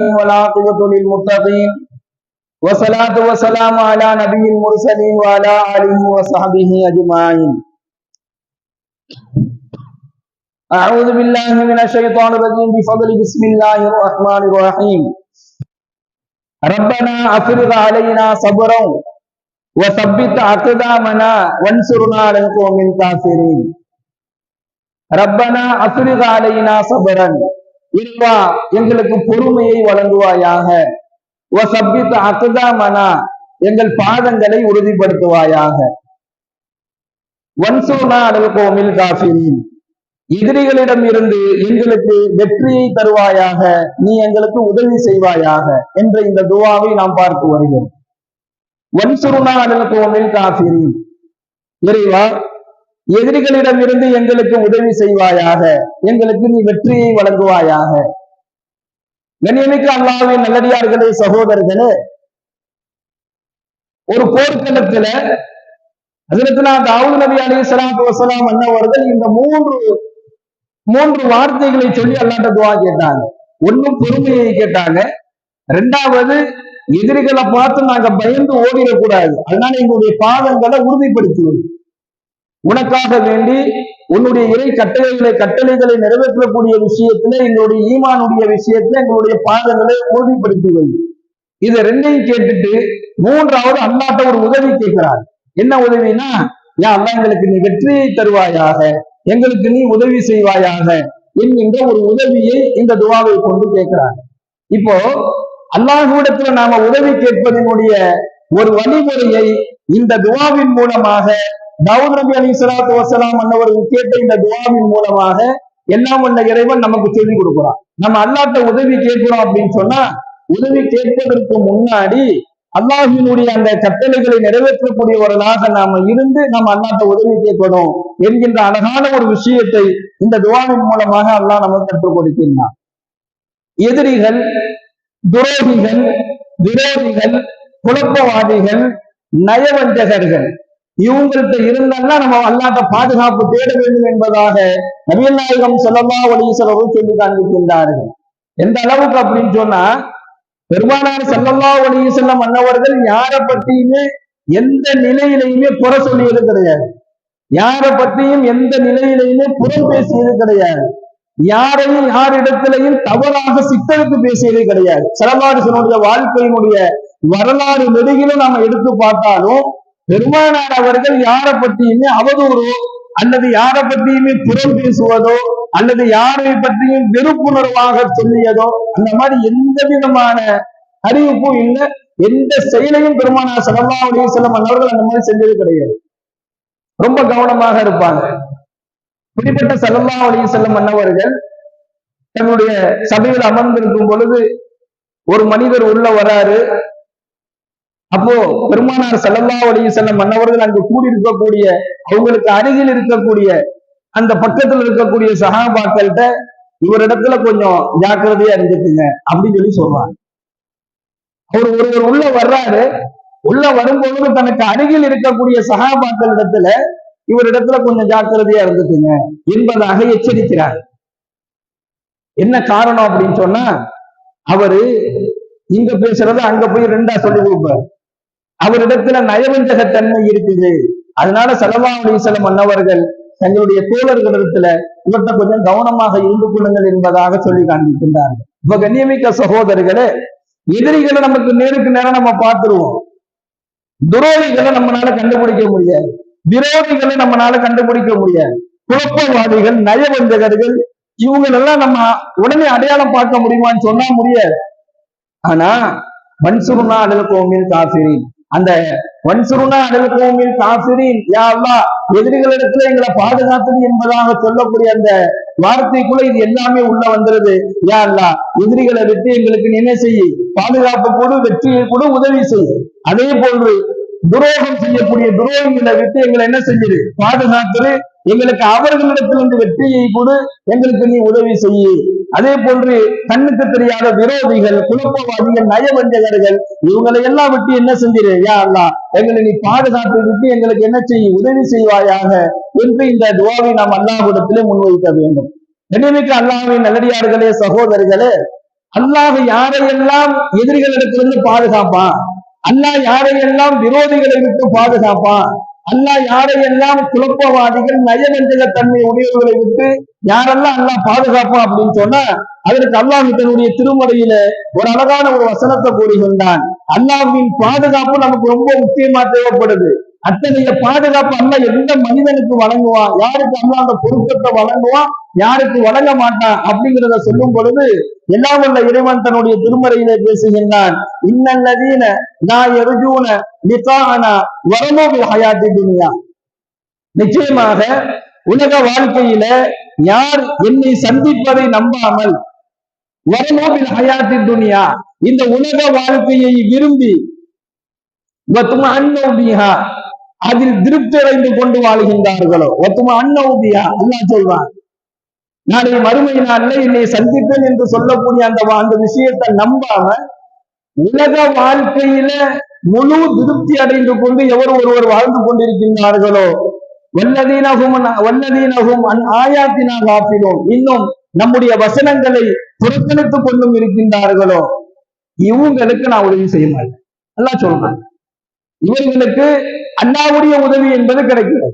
والعاقبة للمتقين والصلاة والسلام على نبي المرسلين وعلى آله وصحبه أجمعين. أعوذ بالله من الشيطان الرجيم. بفضل بسم الله الرحمن الرحيم. ربنا أفرغ علينا صبرا وثبت أقدامنا وانصرنا على القوم الكافرين. ربنا أفرغ علينا صبرا இறைவா எங்களுக்கு பொறுமையை வழங்குவாயாக. ஓ அக்குதாமனா எங்கள் பாதங்களை உறுதிப்படுத்துவாயாக. வன்சோனா அடல் கோமில் காஃபிரின் எதிரிகளிடம் இருந்து எங்களுக்கு வெற்றியை தருவாயாக நீ எங்களுக்கு உதவி செய்வாயாக என்ற இந்த துவாவை நாம் பார்த்து வருகிறோம். வன்சுருனா அடல் கோமில் காஃபிரின் இறைவா எதிரிகளிடம் இருந்து எங்களுக்கு உதவி செய்வாயாக எங்களுக்கு நீ வெற்றியை வழங்குவாயாக. கண்ணியமிக்க அல்லாவின் நல்லடியார்களே சகோதரர்களே ஒரு போர்க்களத்துல அதற்கு நான் தாவூத் நபி அலி சலாத்து வசலாம் அண்ணவர்கள் இந்த மூன்று மூன்று வார்த்தைகளை சொல்லி அல்லாட்ட துவா கேட்டாங்க. ஒன்னும் பொறுமையை கேட்டாங்க. ரெண்டாவது எதிரிகளை பார்த்து நாங்க பயந்து ஓடிடக்கூடாது. அதனால எங்களுடைய பாதங்களை உறுதிப்படுத்துவது உனக்காக வேண்டி உன்னுடைய இறை கட்டளைகளை கட்டளைகளை நிறைவேற்றக்கூடிய விஷயத்துல எங்களுடைய ஈமானுடைய விஷயத்துல எங்களுடைய பாதங்களை உறுதிப்படுத்தி வை. இதை ரெண்டையும் கேட்டுட்டு மூன்றாவது அல்லாட்ட ஒரு உதவி கேட்கிறார். என்ன உதவினா ஏன் அல்லா எங்களுக்கு நீ வெற்றியை தருவாயாக எங்களுக்கு நீ உதவி செய்வாயாக என்கின்ற ஒரு உதவியை இந்த துவாவை கொண்டு கேட்கிறார். இப்போ அல்லாஹுவிடத்துல நாம உதவி கேட்பதனுடைய ஒரு வழிமுறையை இந்த துவாவின் மூலமாக தவுத் நபி அலி சலாத்து வசலாம் அன்னவர்கள் கேட்ட இந்த துவாவின் மூலமாக எல்லாம் உள்ள இறைவன் நமக்கு சொல்லி கொடுக்குறான். நம்ம அல்லாட்ட உதவி கேட்கிறோம் அப்படின்னு சொன்னா உதவி கேட்பதற்கு முன்னாடி அல்லாஹினுடைய அந்த கட்டளைகளை நிறைவேற்றக்கூடியவர்களாக நாம இருந்து நம்ம அல்லாட்ட உதவி கேட்கணும் என்கின்ற அழகான ஒரு விஷயத்தை இந்த துவாவின் மூலமாக அல்லாஹ் நமக்கு கற்றுக் கொடுக்கின்றான். எதிரிகள் துரோகிகள் விரோதிகள் குழப்பவாதிகள் நயவஞ்சகர்கள். இவங்கள்ட்ட இருந்தாங்கன்னா நம்ம அல்லாட்ட பாதுகாப்பு தேட வேண்டும் என்பதாக நவீன நாயகம் சொல்லமா ஒளீஸ்வரவும் சொல்லி காண்பிக்கின்றார்கள். எந்த அளவுக்கு அப்படின்னு சொன்னா பெருமானார் செல்லல்லா ஒளீசல்லம் அன்னவர்கள் யாரை பற்றியுமே எந்த நிலையிலையுமே புற சொல்லியது கிடையாது. யாரை பற்றியும் எந்த நிலையிலையுமே புறம் பேசியது கிடையாது. யாரையும் யாரிடத்திலையும் தவறாக சித்தரித்து பேசியது கிடையாது. சரபாரிசனுடைய வாழ்க்கையினுடைய வரலாறு நெடுகிலும் நாம எடுத்து பார்த்தாலும் பெருமானார் அவர்கள் யாரை பற்றியுமே அவதூறோ அல்லது யாரை பற்றியுமே புறம் பேசுவதோ அல்லது யாரை பற்றியும் வெறுப்புணர்வாக சொல்லியதோ அந்த மாதிரி எந்த விதமான அறிவிப்பும் இல்லை. எந்த செயலையும் பெருமானார் சலல்லா அலி செல்லம் அவர்கள் அந்த மாதிரி செஞ்சது கிடையாது. ரொம்ப கவனமாக இருப்பாங்க. இப்படிப்பட்ட சலல்லா அலி செல்லம் அன்னவர்கள் தன்னுடைய சபையில் அமர்ந்திருக்கும் பொழுது ஒரு மனிதர் உள்ள வராரு. அப்போ பெருமானார் செல்லல்லா உடைய செல்ல மன்னவர்கள் அங்கு கூடி இருக்கக்கூடிய அவங்களுக்கு அருகில் இருக்கக்கூடிய அந்த பக்கத்துல இருக்கக்கூடிய சகாபாக்கள்கிட்ட இவரிடத்துல கொஞ்சம் ஜாக்கிரதையா இருந்துக்குங்க அப்படின்னு சொல்லி சொல்றாங்க. அவர் ஒருவர் உள்ள வர்றாரு. உள்ள வரும்பொழுது தனக்கு அருகில் இருக்கக்கூடிய சகாபாக்கள் இடத்துல இவரிடத்துல கொஞ்சம் ஜாக்கிரதையா இருந்துக்குங்க என்பதாக எச்சரிக்கிறார் என்ன காரணம் அப்படின்னு சொன்னா அவரு இங்க பேசுறத அங்க போய் ரெண்டா சொல்லி கொடுப்பாரு. அவரிடத்துல நயவஞ்சக தன்மை இருக்குது. அதனால செலவா சில மன்னவர்கள் தங்களுடைய தோழர்களிடத்துல இவர்கிட்ட கொஞ்சம் கவனமாக இருந்து கொள்ளுங்கள் என்பதாக சொல்லி காண்பிக்கின்றார்கள். இப்ப கண்ணியமிக்க சகோதரர்களே எதிரிகளை நமக்கு நேருக்கு நேரம் நம்ம பார்த்துருவோம். துரோகிகளை நம்மளால கண்டுபிடிக்க முடியாது. விரோதிகளை நம்மளால கண்டுபிடிக்க முடியாது. குழப்பவாதிகள் நயவஞ்சகர்கள் இவங்களெல்லாம் நம்ம உடனே அடையாளம் பார்க்க முடியுமான்னு சொன்னா முடியாது. ஆனா மன்சூர்னா அடல் கோமில் காசிரின் அந்த வன்சுருனா அடல் காசிரின் யா அல்லா எதிரிகளிடத்துல எங்களை பாதுகாத்தது என்பதாக சொல்லக்கூடிய அந்த வார்த்தைக்குள்ள இது எல்லாமே உள்ள வந்துருது. யா அல்லா எதிரிகளை விட்டு எங்களுக்கு என்ன செய்ய பாதுகாப்பு கூட வெற்றியை கூட உதவி செய்யும் அதே போன்று துரோகம் செய்யக்கூடிய துரோகங்களை விட்டு எங்களை என்ன செஞ்சிரு? பாதுகாத்தது எங்களுக்கு அவர்களிடத்திலிருந்து வெற்றியை கொடு எங்களுக்கு நீ உதவி செய்ய அதே போன்று கண்ணுக்கு தெரியாத விரோதிகள் குழப்பவாதிகள் நயவஞ்சகர்கள் இவங்களை எல்லாம் விட்டு என்ன செஞ்சிரு? யா அல்லா எங்களை நீ பாதுகாத்து விட்டு எங்களுக்கு என்ன செய்ய உதவி செய்வாயாக என்று இந்த துவாவை நாம் அல்லாஹிடத்திலே முன்வைக்க வேண்டும். கண்ணியமிக்க அல்லாஹின் நல்லடியார்களே சகோதரிகளே அல்லாஹ் யாரையெல்லாம் எதிரிகளிடத்திலிருந்து பாதுகாப்பான்? அல்லாஹ் யாரையெல்லாம் விரோதிகளை விட்டு பாதுகாப்பான்? அல்லாஹ் யாரையெல்லாம் குழப்பவாதிகள் நயவஞ்சக தன்மை உடையவர்களை விட்டு யாரெல்லாம் அல்லாஹ் பாதுகாப்பான் அப்படின்னு சொன்னா அதற்கு அல்லாஹ் தன்னுடைய திருமலையில ஒரு அழகான ஒரு வசனத்தை கூறுகின்றான். அல்லாஹின் பாதுகாப்பு நமக்கு ரொம்ப முக்கியமா தேவைப்படுது. அத்தகைய பாதுகாப்பு அல்ல எந்த மனிதனுக்கு வழங்குவான்? யாருக்கு அல்ல அந்த பொருத்தத்தை வழங்குவான்? யாருக்கு வழங்க மாட்டான் அப்படிங்கிறத சொல்லும் பொழுது எல்லாம் உள்ள இறைவன் தன்னுடைய திருமறையிலே பேசுகின்றான். இன்னல்லதீன நான் எருஜூன நிசானா வரமோவில் ஹயாத்தி துனியா. நிச்சயமாக உலக வாழ்க்கையில யார் என்னை சந்திப்பதை நம்பாமல் வரமோபில் ஹயாத்தி துனியா இந்த உலக வாழ்க்கையை விரும்பி அதில் திருப்தி அடைந்து கொண்டு வாழ்கின்றார்களோ? ஒத்தும அன்னோபியா அல்லா சொல்வான். நாளை மறுமை நாள்ல என்னை சந்திப்பேன் என்று சொல்லக்கூடிய அந்த அந்த விஷயத்தை நம்பாம உலக வாழ்க்கையில முழு திருப்தி அடைந்து கொண்டு எவர் ஒருவர் வாழ்ந்து கொண்டிருக்கின்றார்களோ? வல்லதீனகும் வல்லதீனகும் அன் ஆயாத்தினா காப்பிலோம் இன்னும் நம்முடைய வசனங்களை புறக்கணித்துக் கொண்டும் இருக்கின்றார்களோ? இவங்களுக்கு நான் உதவி செய்ய மாட்டேன். நல்லா சொல்றேன். இவர்களுக்கு அண்ணாவுடைய உதவி என்பது கிடைக்கிறது.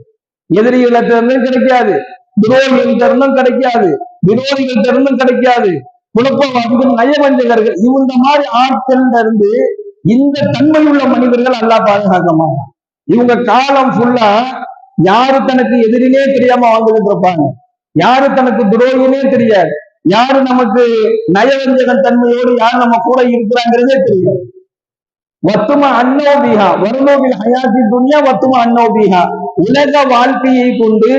எதிரிகளிடத்திலிருந்தும் கிடைக்காது. துரோகிகள் இருந்தும் கிடைக்காது. விரோதிகள் இருந்தும் கிடைக்காது. குழப்பவாதிகள் நயவஞ்சகர்கள் இவங்க மாதிரி ஆட்கள் இருந்து இந்த தன்மையுள்ள மனிதர்கள் அல்லா பாதுகாக்கமா இவங்க காலம் ஃபுல்லா யாரு தனக்கு எதிரினே தெரியாம வாழ்ந்துகிட்டு இருப்பாங்க. யாரு தனக்கு துரோகினே தெரியாது. யாரு நமக்கு நயவஞ்சகன் தன்மையோடு யாரு நம்ம கூட இருக்கிறாங்கிறதே தெரியாது. வத்துமா அன்னோபிஹா வருணோபில் ஹயாத்தி துன்யா வத்துமா அன்னோபிஹா. உலக வாழ்க்கையை கொண்டு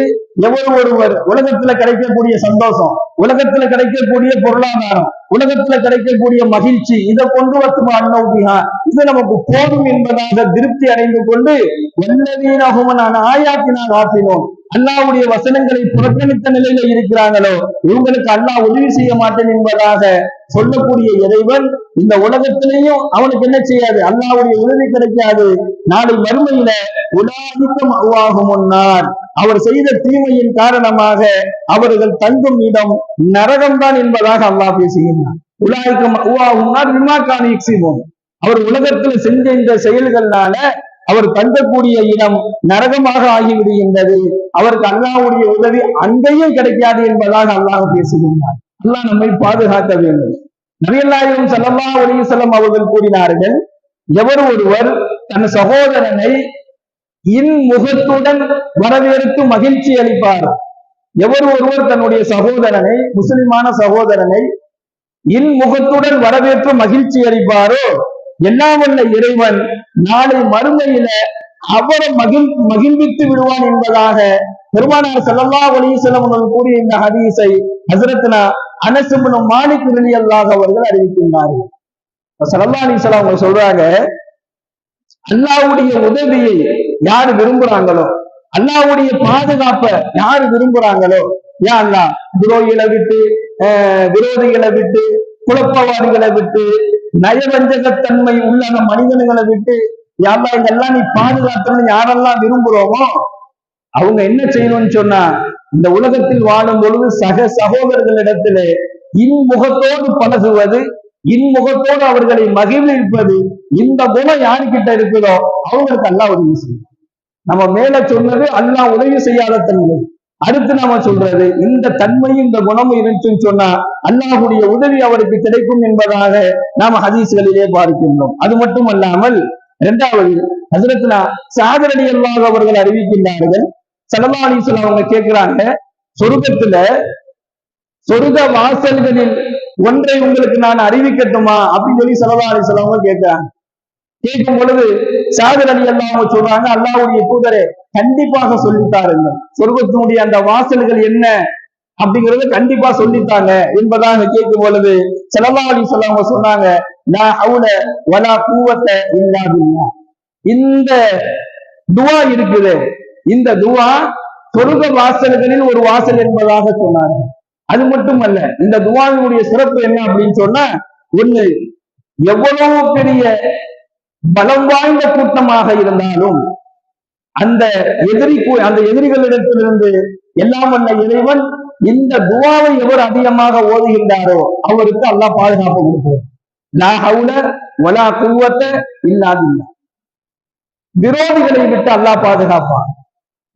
எவர் ஒருவர் உலகத்துல கிடைக்கக்கூடிய சந்தோஷம் உலகத்துல கிடைக்கக்கூடிய பொருளாதாரம் உலகத்துல கிடைக்கக்கூடிய மகிழ்ச்சி இதை கொண்டு வத்தும அன்னோபிஹா இது நமக்கு போதும் என்பதாக திருப்தி அடைந்து கொண்டு வல்லவீனகுமனான ஆயாத்தினால் ஆசினோம் அல்லாவுடைய வசனங்களை புறக்கணித்த நிலையில இருக்கிறாங்களோ இவங்களுக்கு அல்லாஹ் உதவி செய்ய மாட்டேன் என்பதாக சொல்லக்கூடிய இறைவன் இந்த உலகத்திலையும் அவனுக்கு என்ன செய்யாது? அல்லாவுடைய உதவி கிடைக்காது. நாளை வறுமையில உலாதிக்கம் அவ்வாகும் முன்னார். அவர் செய்த தீமையின் காரணமாக அவர்கள் தங்கும் இடம் நரகம்தான் என்பதாக அல்லாஹ் பேசுகின்றார் உலாய்க்கம் அவ்வாகும்னார் விமாக்கான அவர் உலகத்துல செஞ்ச இந்த செயல்கள்னால அவர் தங்கக்கூடிய இடம் நரகமாக ஆகிவிடுகின்றது. அவருக்கு அல்லாவுடைய உதவி அங்கேயும் கிடைக்காது என்பதாக அல்லாஹ் பேசுகின்றார் அல்லாஹ் நம்மை பாதுகாக்க வேண்டும். நபியல்லாயும் ஸல்லல்லாஹு அலைஹி செல்லம் அவர்கள் கூறினார்கள் எவர் ஒருவர் தன் சகோதரனை இன்முகத்துடன் வரவேற்று மகிழ்ச்சி அளிப்பார். எவர் ஒருவர் தன்னுடைய சகோதரனை முஸ்லிமான சகோதரனை இன்முகத்துடன் வரவேற்று மகிழ்ச்சி அளிப்பாரோ எல்லாம் வல்ல இறைவன் நாளை மறுமையில அவரை மகிழ் மகிழ்வித்து விடுவான் என்பதாக பெருமானார் செல்லல்லா அலைஹி அவர்கள் கூறிய இந்த ஹதீஸை ஹசரத்னா அனசுமனும் இப்னு மாலிக் அவர்கள் அறிவிக்கின்றார்கள். ஸல்லல்லாஹு அலைஹி அவங்க சொல்றாங்க அல்லாவுடைய உதவியை யார் விரும்புறாங்களோ அல்லாவுடைய பாதுகாப்பை யார் விரும்புறாங்களோ ஏன் அல்லாஹ் துரோகிகளை விட்டு அஹ், விரோதிகளை விட்டு குழப்பவாதிகளை விட்டு நயவஞ்சகத்தன்மை உள்ள அந்த மனிதனுங்களை விட்டு. யாரா இதெல்லாம் நீ பாதுகாத்தணும்னு யாரெல்லாம் விரும்புறோமோ அவங்க என்ன செய்யணும்னு சொன்னா இந்த உலகத்தில் வாழும் பொழுது சக சகோதரர்களிடத்திலே இன்முகத்தோடு பழகுவது இன்முகத்தோடு அவர்களை மகிழ்விப்பது இந்த குணம் யாருக்கிட்ட இருக்குதோ அவங்களுக்கு அல்லா உதவி செய்யும். நம்ம மேல சொன்னது அல்லா உதவி செய்யாத தன்மை. அடுத்து நாம சொல்றது இந்த தன்மையும் இந்த குணமும் இருந்துச்சுன்னு சொன்னா அல்லாஹுடைய உதவி அவருக்கு கிடைக்கும் என்பதாக நாம ஹதீஸ்களிலே பார்க்கின்றோம். அது மட்டும் அல்லாமல் இரண்டாவது ஹசரத்னா சாகரடி அல்லாஹ் அவர்கள் அறிவிக்கின்றார்கள். சலமா அலிஸ்லாம் அவங்க கேட்கிறாங்க சொர்க்கத்துல சொர்க்க வாசல்களில் ஒன்றை உங்களுக்கு நான் அறிவிக்கட்டுமா? அப்படின்னு சொல்லி சலமா அலிஸ்லாம் அவங்க கேட்கிறாங்க. கேட்கும் பொழுது சாகர் அலி அல்லாஹ் சொல்றாங்க அல்லாவுடைய தூதரே கண்டிப்பாக சொல்லித்தாருங்க. சொர்க்கத்தினுடைய அந்த வாசல்கள் என்ன அப்படிங்கறத கண்டிப்பா சொல்லித்தாங்க. என்பதாக கேட்கும் பொழுது சலமா அலி சொன்னாங்க நான் அவன வலா பூவத்தை இல்லா இந்த துவா இருக்குது. இந்த துவா சொர்க்க வாசல்களில் ஒரு வாசல் என்பதாக சொன்னாங்க. அது மட்டுமல்ல இந்த துவாவினுடைய சிறப்பு என்ன அப்படின்னு சொன்னா ஒண்ணு எவ்வளவு பெரிய பலம் வாய்ந்த கூட்டமாக இருந்தாலும் அந்த எதிரி அந்த எதிரிகளிடத்திலிருந்து எல்லாம் வல்ல இறைவன் இந்த துவாவை எவர் அதிகமாக ஓதுகின்றாரோ அவருக்கு அல்லாஹ் பாதுகாப்பு கொடுப்போம் லா ஹவுல வலா குவத்த இல்லாதில்லா விரோதிகளை விட்டு அல்லாஹ் பாதுகாப்பான்.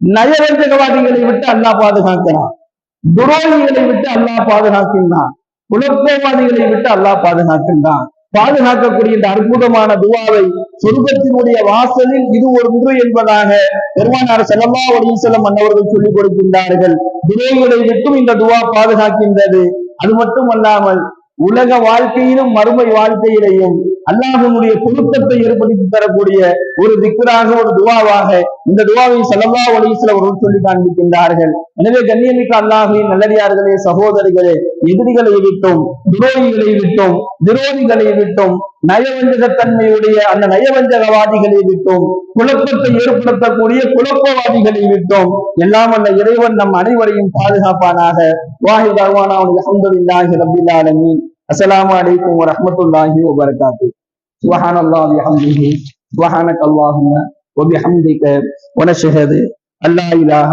நயவஞ்சகவாதிகளை விட்டு அல்லா பாதுகாக்கிறான். துரோகிகளை விட்டு அல்லாஹ் பாதுகாக்கின்றான். குழப்பவாதிகளை விட்டு அல்லாஹ் பாதுகாக்கின்றான். பாதுகாக்கக்கூடிய இந்த அற்புதமான துவாவை சொர்க்கத்தினுடைய வாசலில் இது ஒரு முறை என்பதாக பெருமானார் செல்லல்லா ஒளிசலம் மன்னவர்கள் சொல்லிக் கொடுக்கின்றார்கள். துறைகளை விட்டும் இந்த துவா பாதுகாக்கின்றது. அது மட்டுமல்லாமல் உலக வாழ்க்கையிலும் மறுமை வாழ்க்கையிலையும் அல்லாஹனுடைய பொருத்தத்தை ஏற்படுத்தி தரக்கூடிய ஒரு திக்கராக ஒரு துவாவாக இந்த துவாவை செலவா ஒளிசில அவர்கள் சொல்லி காண்பிக்கின்றார்கள். எனவே கண்ணியமிக்க அல்லாஹின் நல்லடியார்களே சகோதரிகளே எதிரிகளை விட்டும் துரோகிகளை விட்டும் விரோதிகளை விட்டும் நயவஞ்சகத்தன்மையுடைய அந்த நயவஞ்சகவாதிகளை விட்டும் குழப்பத்தை ஏற்படுத்தக்கூடிய குழப்பவாதிகளை விட்டும் எல்லாம் அந்த இறைவன் நம் அனைவரையும் பாதுகாப்பானாக. வாஹி பகவானா அலமதுல்லாஹி ரபில் ஆலமீன். அஸ்ஸலாமு அலைக்கும் வரமத்துல்லாஹி வபர்காத்து. سبحان الله بحمده سبحانك اللهم وبحمدك ونشهد أن لا إله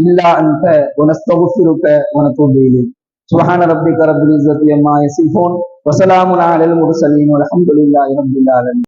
إلا أنت ونستغفرك ونتوب إليك. سبحان ربك رب العزة عما يصفون وسلام على المرسلين والحمد لله رب العالمين.